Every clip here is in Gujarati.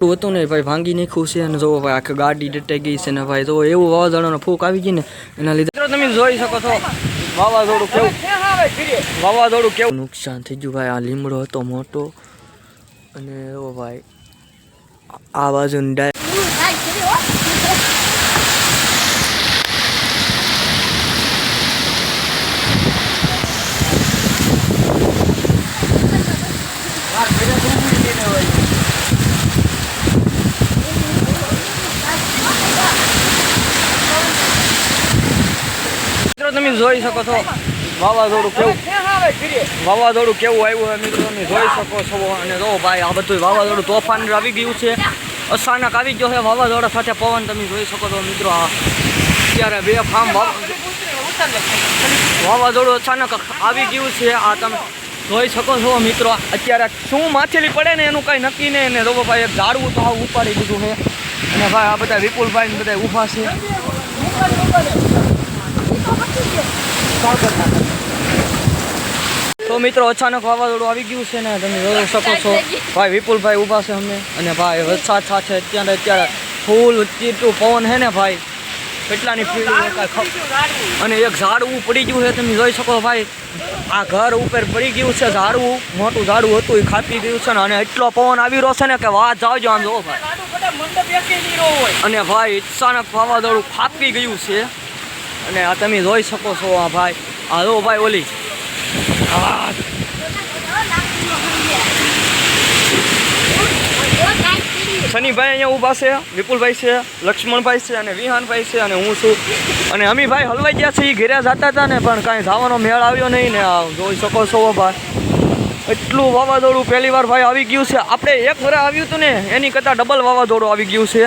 હતું ને ભાઈ ભાંગી નાખ્યું છે અને જો ભાઈ આખી ગાડી ડટાઈ ગઈ છે ને ભાઈ જો એવું વાવાઝોડાનો ફૂક આવી ગઈ ને એના લીધે તમે જોઈ શકો છો, વાવાઝોડું કેવું વાવાઝોડું કેવું નુકસાન થઈ ગયું ભાઈ, આ લીમડો હતો મોટો. અને ઓ ભાઈ, આ બાજુ ડાય તમે જોઈ શકો છો. વાવાઝોડું કેવું વાવાઝોડું કેવું આવ્યું મિત્રો, તમે જોઈ શકો છો. અને જો ભાઈ, આ બધું વાવાઝોડું તોફાન આવી ગયું છે. અચાનક આવી ગયો છે વાવાઝોડા સાથે પવન, તમે જોઈ શકો છો મિત્રો અત્યારે બે ફામ વાવાઝોડું અચાનક આવી ગયું છે. આ તમે જોઈ શકો છો મિત્રો, અત્યારે શું માછેલી પડે ને એનું કાંઈ નક્કી નહીં. ને રોબો ભાઈ ઝાડવું તો આવું ઉપાડી દીધું છે. અને ભાઈ, આ બધા વિપુલભાઈ બધા ઊભા છે. તો મિત્રો અચાનક વાવાઝોડું આવી ગયું છે ને તમે જોઈ શકો છો. ભાઈ વિપુલભાઈ ઊભા છે અમે. અને ભાઈ વરસાદ સાથે અત્યારે અત્યારે ફૂલ ચીટું પવન છે ને ભાઈ. કેટલાની ફીલ્ડ અને એક ઝાડવું પડી ગયું છે તમે જોઈ શકો ભાઈ. આ ઘર ઉપર પડી ગયું છે ઝાડવું. મોટું ઝાડવું હતું એ ખાપી ગયું છે ને અને એટલો પવન આવી રહ્યો છે ને કે વાત જાવજો આમ જો ભાઈ. અને ભાઈ અચાનક વાવાઝોડું ખાપી ગયું છે. અને આ તમે જોઈ શકો છો આ ભાઈ. જો ભાઈ ઓલી. શનિભાઈ અહીંયા ઊભા છે, વિપુલભાઈ છે, લક્ષ્મણભાઈ છે અને વિહાનભાઈ છે અને હું છું. અને અમીભાઈ હલવાઈ ગયા છે એ ઘેરા જતા હતા ને, પણ કાંઈ જવાનો મેળ આવ્યો નહીં ને જોઈ શકો છો ભાઈ. એટલું વાવાઝોડું પહેલી વાર ભાઈ આવી ગયું છે. આપણે એક ઘરે આવ્યું હતું ને, એની કરતાં ડબલ વાવાઝોડું આવી ગયું છે.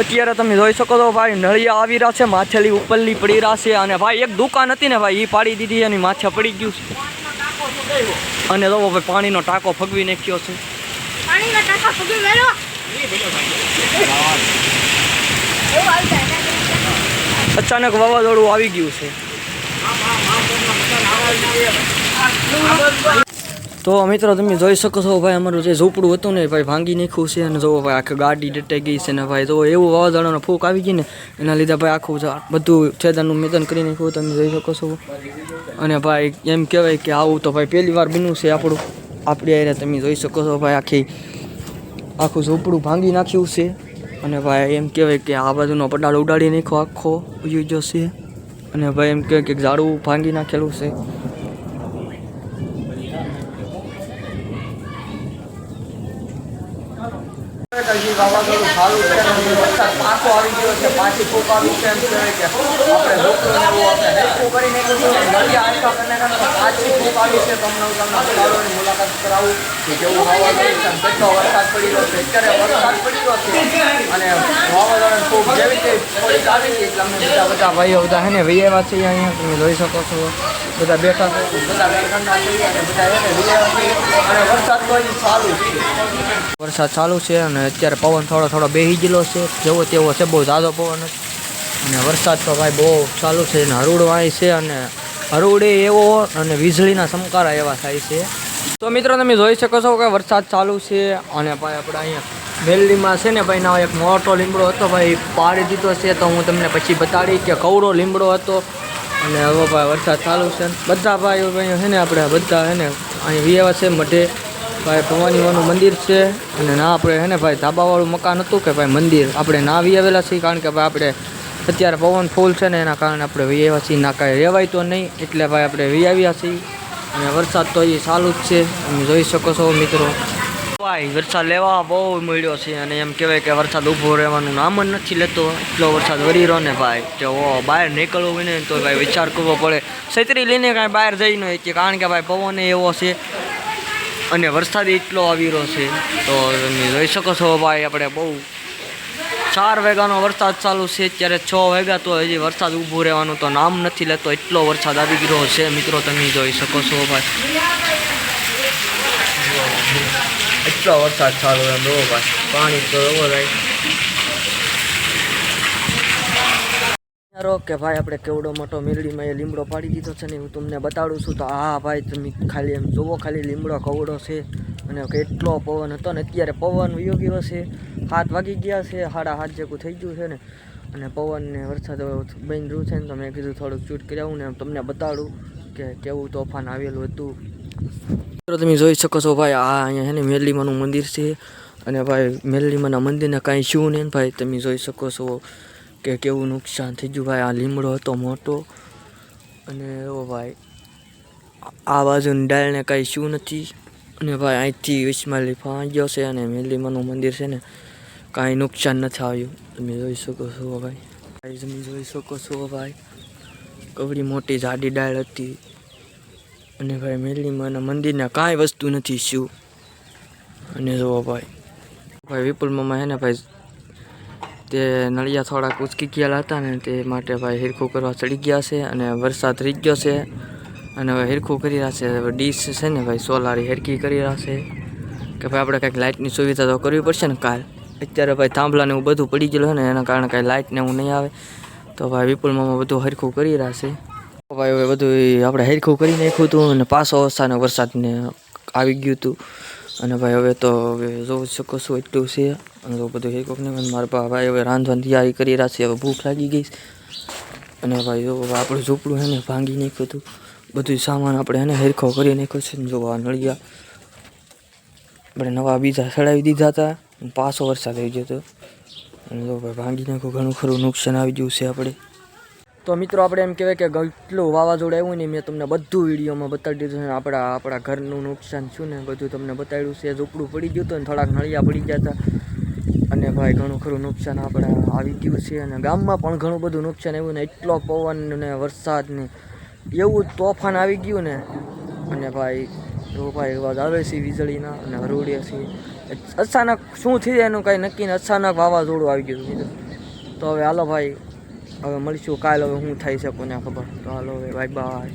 અત્યારે તમે જોઈ શકો છો ભાઈ નળિયા આવી રહ્યા છે માછલી ઉપરલી પડી રહ્યા છે અને ભાઈ એક દુકાન હતી ને ભાઈ એ પાડી દીધી એની માછા પડી ગયું છે. અને જો ભાઈ પાણીનો ટાંકો ફગવી નાખ્યો છે. અચાનક વાવાઝોડું આવી ગયું છે. તો મિત્રો, તમે જોઈ શકો છો ભાઈ, અમારું જે ઝૂંપડું હતું ને, ભાઈ, ભાંગી નાખ્યું છે અને જો ભાઈ, આખી ગાડી ડટાઈ ગઈ છે ને ભાઈ, તો એવું વાવાઝોડાનો ફૂંક આવી ગઈ ને, એના લીધે ભાઈ આખું બધું છેદાનું મેદાન કરી નાખ્યું, તમે જોઈ શકો છો. અને ભાઈ, એમ કહેવાય કે આવું તો ભાઈ પહેલી વાર બન્યું છે આપણું. આપણી આરે તમે જોઈ શકો છો ભાઈ, આખી, આખું ઝૂંપડું ભાંગી નાખ્યું છે. અને ભાઈ, એમ કહેવાય કે આ બાજુનો પડાળ ઉડાડી નાખ્યો આખો, ઉઈ જશે અને ભાઈ, એમ કહેવાય કે ઝાડું ભાંગી નાખેલું છે. વાવાઝોડું સારું છે. વરસાદ પાછો આવી ગયો છે, પાછી ફૂંક આવી છે એમ કહેવાય કે આપણે રોકડું એવું આપણે હેઠું કરી નાખ્યું કરીને પાછી ફૂંક આવી છે. તમને હું તમને સ્થળોની મુલાકાત કરાવું કે કેવું વાવાઝોડું છે કેટલો વરસાદ પડી રહ્યો છે. અત્યારે વરસાદ પડી રહ્યો છે અને વાવાઝોડું ખૂબ જેવી રીતે થોડીક આવી ગઈ એટલે બધા બધા ભાઈઓ બધા હે ને વૈયા છે અહીંયા, તમે જોઈ શકો છો. બધા બેઠા વરસાદ ચાલુ છે. અને અત્યારે પવન થોડો થોડો બેહી ગયેલો છે. જેવો તેવો છે બહુ ઝાઝો પવન અને વરસાદ તો ભાઈ બહુ ચાલુ છે અને હરુડ વાય છે અને હરુડે એવો અને વીજળીના સમકારા એવા થાય છે. તો મિત્રો તમે જોઈ શકો છો કે વરસાદ ચાલુ છે અને ભાઈ આપણે અહીંયા વેલ્લીમાં છે ને ભાઈ ના એક મોટો લીમડો હતો ભાઈ પાડી દીધો છે. તો હું તમને પછી બતાડી કે કવડો લીમડો હતો. અને હવે ભાઈ વરસાદ ચાલુ છે. બધા ભાઈઓ ભાઈઓ છે ને આપણે બધા છે ને અહીં વિયેવા છે, મઢે. ભાઈ ભવાનીમાનું મંદિર છે અને ના આપણે છે ને ભાઈ ધાબાવાળું મકાન હતું કે ભાઈ મંદિર. આપણે ના વિયાવેલા છીએ કારણ કે ભાઈ આપણે અત્યારે પવન ફૂલ છે ને એના કારણે આપણે વી છીએ. ના કાંઈ રહેવાય તો નહીં, એટલે ભાઈ આપણે વિયાવ્યા છીએ. અને વરસાદ તો એ ચાલુ જ છે. તમે જોઈ શકો છો મિત્રો. ભાઈ, વરસાદ લેવા બહુ મળ્યો છે અને એમ કહેવાય કે વરસાદ ઊભો રહેવાનું નામ જ નથી લેતો. એટલો વરસાદ વરી રહ્યો ને ભાઈ કે ઓ બહાર નીકળવું હોય ને તો ભાઈ વિચાર કરવો પડે. છત્રી લઈને કાંઈ બહાર જઈ ન શકીએ, કારણ કે ભાઈ પવન એવો છે અને વરસાદ એટલો આવી રહ્યો છે. તો તમે જોઈ શકો છો ભાઈ, આપણે બહુ ચાર વાગ્યાનો વરસાદ ચાલુ છે. અત્યારે છ વાગ્યા તો હજી વરસાદ ઊભો રહેવાનું તો નામ નથી લેતો. એટલો વરસાદ આવી ગયો છે. મિત્રો, તમે જોઈ શકો છો ભાઈ. એટલો વરસાદ ચાલુ એમ રો ભાઈ, પાણી તો એવો ધારો કે ભાઈ, આપણે કેવડો મોટો મેલડીમાં એ લીમડો પાડી દીધો છે ને, હું તમને બતાડું છું તો હા ભાઈ, તમે ખાલી એમ જુઓ, ખાલી લીમડો કવડો છે અને કેટલો પવન હતો ને, અત્યારે પવન વયો ગયો છે હાથ વાગી ગયા છે સાડા હાથ જેવું થઈ ગયું છે ને, અને પવન ને વરસાદ બની રહ્યું છે ને, તો મેં કીધું થોડુંક ચૂટ કરી આવું ને તમને બતાડું કે કેવું તોફાન આવેલું હતું. મિત્રો, તમે જોઈ શકો છો ભાઈ, આ અહીંયા છે ને મેરલીમાનું મંદિર છે. અને ભાઈ મેરલીમાના મંદિરને કાંઈ શું નહીં ભાઈ, તમે જોઈ શકો છો કે કેવું નુકસાન થઈ ગયું ભાઈ. આ લીમડો હતો મોટો. અને એવો ભાઈ, આ બાજુની ડાળને કાંઈ શું નથી. અને ભાઈ, અહીંથી વિસ્માલી ફાઈ ગયો છે અને મેરલીમાનું મંદિર છે ને કાંઈ નુકસાન નથી આવ્યું. તમે જોઈ શકો છો ભાઈ. તમે જોઈ શકો છો ભાઈ, કવડી મોટી જાડી ડાળ હતી. અને ભાઈ મેરલીમાના મંદિરના કાંઈ વસ્તુ નથી શું? અને જુઓ ભાઈ ભાઈ, વિપુલ મામા હે ને ભાઈ, તે નળિયા થોડાક ઉચકી ગયેલા હતા ને તે માટે ભાઈ હિરખું કરવા ચડી ગયા છે અને વરસાદ રહી ગયો છે. અને હવે હિરખું કરી રહ્યા છે. ડીશ છે ને ભાઈ, સોલારી હેરકી કરી રહ્યા છે. કે ભાઈ, આપણે કાંઈક લાઇટની સુવિધા તો કરવી પડશે ને કાલ? અત્યારે ભાઈ થાંભલાને એવું બધું પડી ગયેલું છે ને, એના કારણે કાંઈ લાઇટને એવું નહીં આવે. તો ભાઈ વિપુલ મામા બધું હરખું કરી રહ્યા છે. ભાઈ હવે બધું આપણે હેરખું કરી નાખ્યું હતું અને પાછો અચાનક વરસાદને આવી ગયું હતું. અને ભાઈ હવે તો હવે જોઈ શકો છો એટલું છે. અને બધું હેરખું ને મારા ભાઈ હવે રાંધવાની તૈયારી કરી રહ્યા છે, હવે ભૂખ લાગી ગઈ અને ભાઈ જો આપણું ઝૂંપડું એને ભાંગી નાખ્યું હતું. બધું સામાન આપણે એને હેરખો કરી નાખ્યો છે ને જો આ નળિયા. આપણે નવા બીજા ચડાવી દીધા હતા પાછો વરસાદ આવી ગયો હતો. અને જો ભાઈ ભાંગી નાખો ઘણું ખરું નુકસાન આવી ગયું છે આપણે. તો મિત્રો આપણે એમ કહેવાય કે કેટલું વાવાઝોડું આવ્યું ને મેં તમને બધું વિડીયોમાં બતાવી દીધું છે આપણા આપણા ઘરનું નુકસાન શું ને બધું તમને બતાવ્યું છે. ઝૂપડું પડી ગયું હતું ને થોડાક નળિયા પડી ગયા હતા. અને ભાઈ ઘણું ખરું નુકસાન આપણે આવી ગયું છે અને ગામમાં પણ ઘણું બધું નુકસાન આવ્યું ને એટલો પવન ને વરસાદ ને એવું તોફાન આવી ગયું ને. અને ભાઈ જો ભાઈ અવાજ આવે છે વીજળીના અને હરોળીએ છે. અચાનક શું થયું એનું કાંઈ નક્કી ને અચાનક વાવાઝોડું આવી ગયું તો હવે હાલો ભાઈ હવે મળીશું. કાલ હવે હું થઈ શકું ને ખબર. તો હાલો હવે બાય બાય